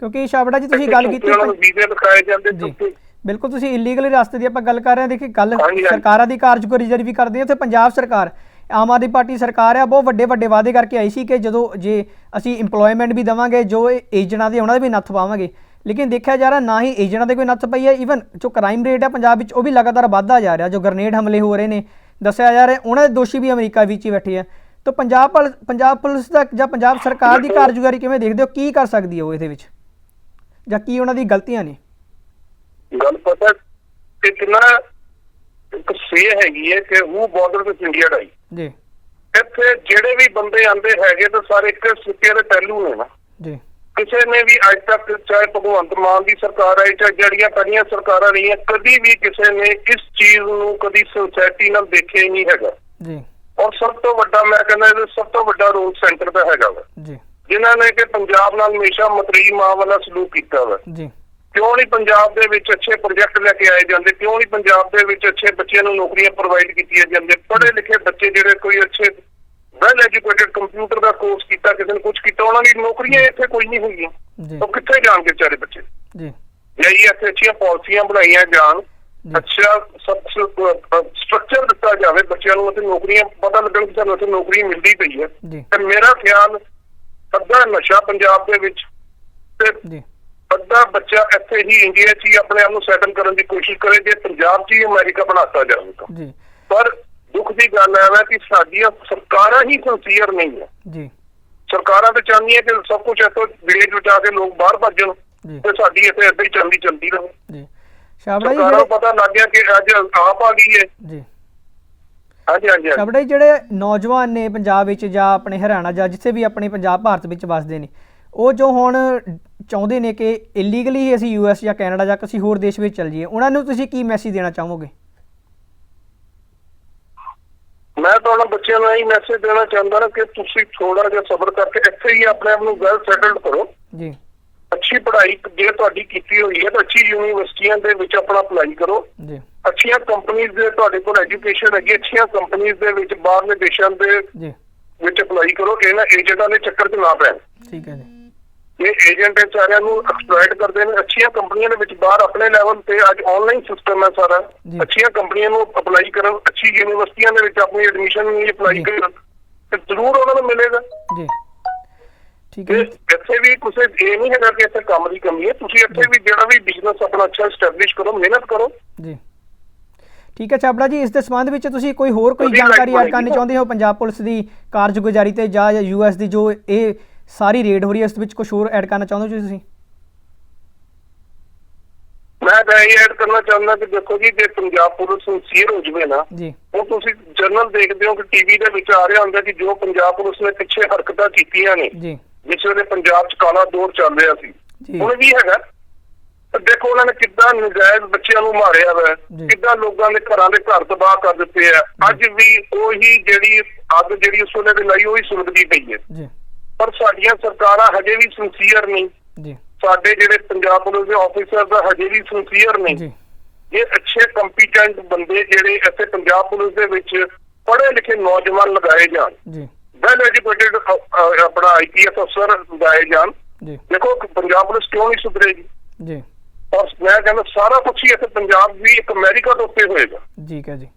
ਕਿਉਂਕਿ ਸ਼ਾਬੜਾ ਜੀ ਤੁਸੀਂ ਗੱਲ ਕੀਤੀ ਉਹਨਾਂ ਨੂੰ ਵੀਜ਼ੇ ਦਿਖਾਏ ਜਾਂਦੇ ਜੀ। ਬਿਲਕੁਲ ਤੁਸੀਂ ਇਲੀਗਲ ਰਸਤੇ ਦੀ ਆਪਾਂ ਗੱਲ ਕਰ ਰਹੇ ਹਾਂ। ਦੇਖੀ ਗੱਲ। ਸਰਕਾਰਾਂ ਦੀ ਕਾਰਜਕਾਰੀ ਵੀ ਕਰਦੇ ਹਾਂ ਤੇ ਪੰਜਾਬ ਸਰਕਾਰ ਆਮ ਆਦਮੀ ਪਾਰਟੀ ਸਰਕਾਰ ਆ ਬਹੁਤ ਵੱਡੇ ਵੱਡੇ ਵਾਅਦੇ ਕਰਕੇ ਆਈ ਸੀ ਕਿ ਜਦੋਂ ਜੇ ਅਸੀਂ EMPLOYMENT ਵੀ ਦਵਾਂਗੇ ਜੋ ਏਜੰਟਾਂ ਦੇ ਉਹਨਾਂ ਦੇ ਵੀ ਨੱਥ ਪਾਵਾਂਗੇ। ਲੇਕਿਨ ਦੇਖਿਆ ਜਾ ਰਿਹਾ ਨਾ ਹੀ ਏਜੰਟਾਂ ਦੇ ਕੋਈ ਨੱਥ ਪਈ ਹੈ ਈਵਨ ਜੋ ਕ੍ਰਾਈਮ ਰੇਟ ਹੈ ਪੰਜਾਬ ਵਿੱਚ ਉਹ ਵੀ ਲਗਾਤਾਰ ਵੱਧਦਾ ਜਾ ਰਿਹਾ। ਜੋ ਗ੍ਰਨੇਡ ਹਮਲੇ ਹੋ ਰਹੇ ਨੇ ਦੱਸਿਆ ਜਾ ਰਿਹਾ ਉਹਨਾਂ ਦੇ ਦੋਸ਼ੀ ਵੀ ਅਮਰੀਕਾ ਵਿੱਚ ਹੀ ਬੈਠੇ ਆ। ਤਾਂ ਪੰਜਾਬ ਪੰਜਾਬ ਪੁਲਿਸ ਦਾ ਜਾਂ ਪੰਜਾਬ ਸਰਕਾਰ ਦੀ ਕਾਰਜਕਾਰੀ ਕਿਵੇਂ ਦੇਖਦੇ ਹੋ? ਕੀ ਕਰ ਸਕਦੀ ਹੈ ਉਹ ਇਹਦੇ ਵਿੱਚ? ਜਾਂ ਕੀ ਉਹਨਾਂ ਦੀ ਗਲਤੀਆਂ ਨੇ? ਗੱਲ ਪਤਾ ਕਿ ਕਿੰਨਾ ਇੱਕ ਸੇ ਹੈਗੀ ਹੈ ਕਿ ਉਹ ਬਾਰਡਰ ਵਿੱਚ ਇੰਡੀਆ ਡਾਈ ਜੀ। ਇੱਥੇ ਜਿਹੜੇ ਵੀ ਬੰਦੇ ਆਂਦੇ ਹੈਗੇ ਤਾਂ ਸਾਰੇ ਇੱਕ ਸਿੱਕੇ ਦੇ ਪਹਿਲੂ ਨੇ ਨਾ। ਜੀ। ਕਿਸੇ ਨੇ ਵੀ ਅੱਜ ਤੱਕ ਚਾਹੇ ਭਗਵੰਤ ਮਾਨ ਦੀ ਸਰਕਾਰ ਆਈ ਚਾਹੇ ਜਿਹੜੀਆਂ ਪਹਿਲੀਆਂ ਸਰਕਾਰਾਂ ਰਹੀਆਂ ਕਦੀ ਵੀ ਕਿਸੇ ਨੇ ਇਸ ਚੀਜ਼ ਨੂੰ ਕਦੀ ਸੋਸਾਇਟੀ ਨਾਲ ਦੇਖਿਆ ਹੀ ਨਹੀਂ ਹੈਗਾ। ਜੀ। ਔਰ ਸਭ ਤੋਂ ਵੱਡਾ ਮੈਂ ਕਹਿੰਦਾ ਇਹਦੇ ਸਭ ਤੋਂ ਵੱਡਾ ਰੋਲ ਸੈਂਟਰ ਦਾ ਹੈਗਾ ਵਾ। ਜੀ। ਜਿਨ੍ਹਾਂ ਨੇ ਕਿ ਪੰਜਾਬ ਨਾਲ ਹਮੇਸ਼ਾ ਮਤਰੀ ਮਾਂ ਵਾਲਾ ਸਲੂਕ ਕੀਤਾ ਵਾ। ਜੀ। ਕਿਉਂ ਨਹੀਂ ਪੰਜਾਬ ਦੇ ਵਿੱਚ ਅੱਛੇ ਪ੍ਰੋਜੈਕਟ ਲੈ ਕੇ ਆਏ ਜਾਂਦੇ? ਕਿਉਂ ਨਹੀਂ ਪੰਜਾਬ ਦੇ ਵਿੱਚ ਅੱਛੇ ਬੱਚਿਆਂ ਨੂੰ ਨੌਕਰੀਆਂ ਪ੍ਰੋਵਾਈਡ ਕੀਤੀਆਂ ਜਾਂਦੇ ਪੜ੍ਹੇ ਲਿਖੇ ਬੱਚੇ ਜਿਹੜੇ ਕੋਈ ਅੱਛੇ ਵੈਲ ਐਜੂਕੇਟਡ ਕੰਪਿਊਟਰ ਦਾ ਕੋਰਸ ਕੀਤਾ ਕਿਸੇ ਨੇ ਕੁਝ ਕੀਤਾ ਉਹਨਾਂ ਦੀ ਨੌਕਰੀਆਂ ਇੱਥੇ ਕੋਈ ਨਹੀਂ ਹੋਈਆਂ। ਉਹ ਕਿੱਥੇ ਜਾਣਗੇ ਵਿਚਾਰੇ ਬੱਚੇ? ਜੀ। ਇਹ ਇੱਥੇ ਅੱਛੀਆਂ ਪਾਲਿਸੀਆਂ ਬਣਾਈਆਂ ਜਾਣ। ਅੱਛਾ ਸਭ ਸਟਰਕਚਰ ਦਿੱਤਾ ਜਾਵੇ ਬੱਚਿਆਂ ਨੂੰ ਅਤੇ ਨੌਕਰੀਆਂ ਪਤਾ ਲੱਗਣ ਕਿ ਸਾਨੂੰ ਇੱਥੇ ਨੌਕਰੀ ਮਿਲਦੀ ਪਈ ਹੈ। ਤੇ ਮੇਰਾ ਖਿਆਲ ਅੱਧਾ ਨਸ਼ਾ ਪੰਜਾਬ ਦੇ ਵਿੱਚ ਤੇ ਜੀ। ਅੱਧਾ ਬੱਚਾ ਇੱਥੇ ਹੀ ਇੰਡੀਆ 'ਚ ਹੀ ਆਪਣੇ ਆਪ ਨੂੰ ਸੈਟਲ ਕਰਨ ਦੀ ਕੋਸ਼ਿਸ਼ ਕਰੇ ਜੇ ਪੰਜਾਬ 'ਚ ਹੀ ਅਮਰੀਕਾ ਬਣਾਤਾ ਜਾਵੇਗਾ ਜੀ। ਪਰ ਦੁੱਖ ਦੀ ਗੱਲ ਹੈ ਕਿ ਸਾਡੀਆਂ ਸਰਕਾਰਾਂ ਹੀ ਸਿੰਸੀਅਰ ਨਹੀਂ ਹੈ। ਜੀ। ਸਰਕਾਰਾਂ ਤਾਂ ਚਾਹੁੰਦੀਆਂ ਕਿ ਸਭ ਕੁਝ ਇੱਥੋਂ ਵਿਲੇਜ ਬਚਾ ਕੇ ਲੋਕ ਬਾਹਰ ਭੱਜਣ ਤੇ ਸਾਡੀ ਇੱਥੇ ਏਦਾਂ ਹੀ ਚੱਲਦੀ ਚੱਲਦੀ ਰਹੇ। ਜੀ। ਸ਼ਾਬੜਾ ਜੀ ਸਰਕਾਰਾਂ ਪਤਾ ਲੱਗ ਗਿਆ ਕਿ ਅੱਜ ਆਪ ਆ ਗਈ ਹੈ। ਜੀ। ਹਾਂਜੀ ਹਾਂਜੀ ਜੀ ਜਿਹੜੇ ਨੌਜਵਾਨ ਨੇ ਪੰਜਾਬ ਵਿੱਚ ਜਾਂ ਆਪਣੇ ਹਰਿਆਣਾ ਜਾਂ ਜਿੱਥੇ ਵੀ ਆਪਣੇ ਪੰਜਾਬ ਭਾਰਤ ਵਿੱਚ ਵੱਸਦੇ ਨੇ ਉਹ ਜੋ ਹੁਣ ਚਾਹੁੰਦੇ ਨੇ ਕਿ ਇਲੀਗਲੀ ਹੀ ਅਸੀਂ ਯੂਐਸ ਜਾਂ ਕੈਨੇਡਾ ਜਾਂ ਕਿਸੇ ਹੋਰ ਦੇਸ਼ ਵਿੱਚ ਚੱਲ ਜਾਈਏ ਉਹਨਾਂ ਨੂੰ ਤੁਸੀਂ ਕੀ ਮੈਸੇਜ ਦੇਣਾ ਚਾਹੋਗੇ? ਮੈਂ ਤਾਂ ਉਹਨਾਂ ਬੱਚਿਆਂ ਨੂੰ ਇਹ ਮੈਸੇਜ ਦੇਣਾ ਚਾਹੁੰਦਾ ਕਿ ਤੁਸੀਂ ਥੋੜਾ ਜਿਹਾ ਸਬਰ ਕਰਕੇ ਇੱਥੇ ਹੀ ਆਪਣੇ ਆਪ ਨੂੰ ਵੈਲ ਸੈਟਲਡ ਕਰੋ। ਜੀ। ਅੱਛੀ ਪੜ੍ਹਾਈ ਜੇ ਤੁਹਾਡੀ ਕੀਤੀ ਹੋਈ ਹੈ ਤਾਂ ਅੱਛੀ ਯੂਨੀਵਰਸਿਟੀਆਂ ਦੇ ਵਿੱਚ ਆਪਣਾ ਅਪਲਾਈ ਕਰੋ। ਜੀ। ਅੱਛੀਆਂ ਕੰਪਨੀਆਂ ਦੇ ਤੁਹਾਡੇ ਕੋਲ ਐਜੂਕੇਸ਼ਨ ਹੈਗੀ ਅੱਛੀਆਂ ਕੰਪਨੀਆਂ ਦੇ ਵਿੱਚ ਬਾਹਰਲੇ ਦੇਸ਼ਾਂ ਦੇ ਜੀ। ਵਿੱਚ ਅਪਲਾਈ ਕਰੋ ਇਹਨਾਂ ਏਜੰਟਾਂ ਦੇ ਚੱਕਰ 'ਚ ਨਾ ਪੈਣ ਠੀਕ ਹੈ ਜੀ। ਇਹ ਏਜੰਟ ਵਿਚਾਰਿਆਂ ਨੂੰ ਐਕਸਪਲੋਇਟ ਕਰਦੇ ਨੇ। ਅੱਛੀਆਂ ਕੰਪਨੀਆਂ ਦੇ ਵਿੱਚ ਬਾਹਰ ਆਪਣੇ ਲੈਵਲ ਤੇ ਅੱਜ ਆਨਲਾਈਨ ਸਿਸਟਮ ਹੈ ਸਾਰਾ। ਅੱਛੀਆਂ ਕੰਪਨੀਆਂ ਨੂੰ ਅਪਲਾਈ ਕਰਨ ਅੱਛੀ ਯੂਨੀਵਰਸਿਟੀਆਂ ਦੇ ਵਿੱਚ ਆਪਣੀ ਐਡਮਿਸ਼ਨ ਲਈ ਅਪਲਾਈ। ਕਰਨ ਤੇ ਜ਼ਰੂਰ ਉਹਨਾਂ ਨੂੰ ਮਿਲੇਗਾ। ਜੀ। ਠੀਕ ਹੈ। ਇੱਥੇ ਵੀ ਕਿਸੇ ਇਹ ਨਹੀਂ ਹੈਗਾ ਕਿ ਇੱਥੇ ਕੰਮ ਦੀ ਕਮੀ ਹੈ। ਤੁਸੀਂ ਇੱਥੇ ਵੀ ਜਿਹੜਾ ਵੀ ਬਿਜ਼ਨਸ ਆਪਣਾ ਅੱਛਾ ਸਟੈਬਲਿਸ਼ ਕਰੋ ਮਿਹਨਤ ਕਰੋ। ਜੀ। ਠੀਕ ਹੈ ਚਾਬੜਾ ਜੀ ਇਸ ਦੇ ਸੰਬੰਧ ਵਿੱਚ ਤੁਸੀਂ ਕੋਈ ਹੋਰ ਕੋਈ ਜਾਣਕਾਰੀ ਐਡ ਕਰਨੀ ਚਾਹੁੰਦੇ ਹੋ? ਪੰਜਾਬ ਪੁਲਿਸ ਦੀ ਕਾਰਜਗੁਜ਼ਾਰੀ ਤੇ ਜਾਂ ਯੂਐਸ ਦੀ ਜੋ ਇਹ ਸਾਰੀ ਰੇਡ ਹੋ ਰਹੀ ਹੈ ਇਸ ਵਿੱਚ ਕੁਝ ਹੋਰ ਐਡ ਕਰਨਾ ਚਾਹੁੰਦੇ ਹੋ ਤੁਸੀਂ? ਮੈਂ ਤਾਂ ਇਹ ਐਡ ਕਰਨਾ ਚਾਹੁੰਦਾ ਕਿ ਦੇਖੋ ਜੀ ਜੇ ਪੰਜਾਬ ਪੁਲਿਸ ਸਿੰਸੀਅਰ ਹੋ ਜਵੇ ਨਾ ਜੀ। ਉਹ ਤੁਸੀਂ ਜਰਨਲ ਦੇਖਦੇ ਹੋ ਕਿ ਟੀਵੀ ਦੇ ਵਿੱਚ ਆ ਰਿਹਾ ਹੁੰਦਾ ਕਿ ਜੋ ਪੰਜਾਬ ਪੁਲਿਸ ਨੇ ਪਿੱਛੇ ਹਰਕਤਾਂ ਕੀਤੀਆਂ ਨੇ ਜੀ। ਜਿਸ ਵੇਲੇ ਪੰਜਾਬ 'ਚ ਕਾਲਾ ਦੌਰ ਚੱਲ ਰਿਹਾ ਸੀ ਹੁਣ ਵੀ ਹੈਗਾ। ਤੇ ਦੇਖੋ ਉਹਨਾਂ ਨੇ ਕਿੱਦਾਂ ਨਜਾਇਜ਼ ਬੱਚਿਆਂ ਨੂੰ ਮਾਰਿਆ ਵਾ। ਕਿੱਦਾਂ ਲੋਕਾਂ ਦੇ ਘਰਾਂ ਦੇ ਘਰ ਤਬਾਹ ਕਰ ਦਿੱਤੇ ਆ। ਅੱਜ ਵੀ ਉਹੀ ਜਿਹੜੀ ਅੱਗ ਜਿਹੜੀ ਉਸ ਵੇਲੇ ਦੀ ਲਾਈ ਉਹੀ ਸੁਲਗਦੀ ਪਈ ਹੈ। ਜੀ। ਪਰ ਸਾਡੀਆਂ ਸਰਕਾਰਾਂ ਹਜੇ ਵੀ ਸਿੰਸੀਅਰ ਨਹੀਂ ਜੀ। ਸਾਡੇ ਜਿਹੜੇ ਪੰਜਾਬ ਪੁਲਿਸ ਦੇ ਆਫੀਸਰ ਦਾ ਹਜੇ ਵੀ ਸਿੰਸੀਅਰ ਨਹੀਂ ਜੀ। ਇਹ ਅੱਛੇ ਕੰਪੀਟੈਂਟ ਬੰਦੇ ਜਿਹੜੇ ਇੱਥੇ ਪੰਜਾਬ ਪੁਲਿਸ ਦੇ ਵਿੱਚ ਪੜ੍ਹੇ ਲਿਖੇ ਨੌਜਵਾਨ ਲਗਾਏ ਜਾਣ ਜੀ। ਵੈਲ ਐਜੂਕੇਟਡ ਆਪਣਾ ਆਈਪੀਐਸ ਅਫਸਰ ਲਗਾਏ ਜਾਣ। ਜੀ। ਦੇਖੋ ਕਿ ਪੰਜਾਬ ਪੁਲਿਸ ਕਿਉਂ ਨਹੀਂ ਸੁਧਰੇਗੀ? ਜੀ। ਔਰ ਮੈਂ ਕਹਿੰਦਾ ਸਾਰਾ ਕੁਝ ਹੀ ਇੱਥੇ ਪੰਜਾਬ ਵੀ ਇੱਕ ਅਮਰੀਕਾ ਦੇ ਉੱਤੇ ਹੋਏਗਾ। ਠੀਕ ਹੈ ਜੀ।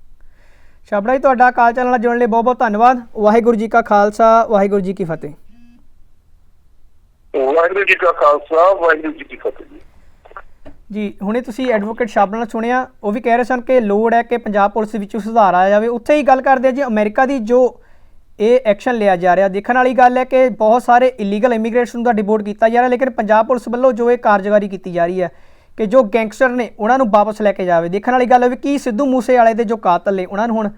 ਸ਼ਾਬੜਾ ਜੀ ਤੁਹਾਡਾ ਕਾਲ ਚੈਨਲ ਨਾਲ ਜੁੜਨ ਲਈ ਬਹੁਤ ਬਹੁਤ ਧੰਨਵਾਦ। ਵਾਹਿਗੁਰੂ ਜੀ ਕਾ ਖਾਲਸਾ ਵਾਹਿਗੁਰੂ ਜੀ ਕੀ ਫਤਿਹ। ਵਾਹਿਗੁਰੂ ਜੀ ਕਾ ਖਾਲਸਾ ਵਾਹਿਗੁਰੂ ਜੀ ਕੀ ਫਤਿਹ ਜੀ। ਹੁਣੇ ਤੁਸੀਂ ਐਡਵੋਕੇਟ ਸ਼ਾਬਨਾ ਨਾਲ ਸੁਣਿਆ ਉਹ ਵੀ ਕਹਿ ਰਹੇ ਸਨ ਕਿ ਲੋੜ ਹੈ ਕਿ ਪੰਜਾਬ ਪੁਲਿਸ ਵਿੱਚ ਸੁਧਾਰ ਆਇਆ ਜਾਵੇ। ਉੱਥੇ ਹੀ ਗੱਲ ਕਰਦੇ ਆ ਜੀ ਅਮਰੀਕਾ ਦੀ ਜੋ ਇਹ ਐਕਸ਼ਨ ਲਿਆ ਜਾ ਰਿਹਾ। ਦੇਖਣ ਵਾਲੀ ਗੱਲ ਹੈ ਕਿ ਬਹੁਤ ਸਾਰੇ ਇਲੀਗਲ ਇਮੀਗ੍ਰੇਟਸ ਨੂੰ ਤਾਂ ਡਿਪੋਰਟ ਕੀਤਾ ਜਾ ਰਿਹਾ, ਲੇਕਿਨ ਪੰਜਾਬ ਪੁਲਿਸ ਵੱਲੋਂ ਜੋ ਇਹ ਕਾਰਜਕਾਰੀ ਕੀਤੀ ਜਾ ਰਹੀ ਹੈ ਕਿ ਜੋ ਗੈਂਗਸਟਰ ਨੇ ਉਹਨਾਂ ਨੂੰ ਵਾਪਸ ਲੈ ਕੇ ਜਾਵੇ। ਦੇਖਣ ਵਾਲੀ ਗੱਲ ਹੈ ਕਿ ਸਿੱਧੂ ਮੂਸੇ ਵਾਲੇ ਦੇ ਜੋ ਕਾਤਲ ਨੇ, ਉਹਨਾਂ ਨੂੰ ਹੁਣ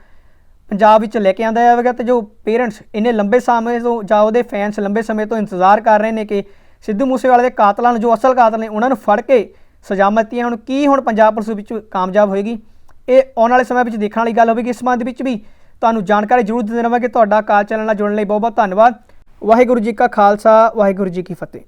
ਪੰਜਾਬ ਵਿੱਚ ਲੈ ਕੇ ਆਂਦਾ ਜਾਵੇਗਾ ਤੇ ਜੋ ਪੇਰੈਂਟਸ ਇੰਨੇ ਲੰਬੇ ਸਮੇਂ ਤੋਂ ਜਾਂ ਉਹਦੇ ਫੈਨਸ ਲੰਬੇ ਸਮੇਂ ਤੋਂ ਇੰਤਜ਼ਾਰ ਕਰ ਰਹੇ ਨੇ ਕਿ ਸਿੱਧੂ ਮੂਸੇਵਾਲੇ ਦੇ ਕਾਤਲਾਂ ਨੂੰ, ਜੋ ਅਸਲ ਕਾਤਲ ਨੇ, ਉਹਨਾਂ ਨੂੰ ਫੜ ਕੇ ਸਜ਼ਾ ਦਿੱਤੀਆਂ। ਹੁਣ ਕੀ ਹੁਣ ਪੰਜਾਬ ਪੁਲਿਸ ਵਿੱਚ ਕਾਮਯਾਬ ਹੋਏਗੀ? ਇਹ ਆਉਣ ਵਾਲੇ ਸਮੇਂ ਵਿੱਚ ਦੇਖਣ ਵਾਲੀ ਗੱਲ ਹੋਵੇਗੀ। ਇਸ ਸੰਬੰਧ ਵਿੱਚ ਵੀ ਤੁਹਾਨੂੰ ਜਾਣਕਾਰੀ ਜ਼ਰੂਰ ਦਿੰਦੇ ਰਹਾਂਗੇ ਤੁਹਾਡਾ ਕਾਲ ਚੈਨਲ ਨਾਲ ਜੁੜਨ ਲਈ ਬਹੁਤ ਬਹੁਤ ਧੰਨਵਾਦ। ਵਾਹਿਗੁਰੂ ਜੀ ਕਾ ਖਾਲਸਾ, ਵਾਹਿਗੁਰੂ ਜੀ ਕੀ ਫਤਿਹ।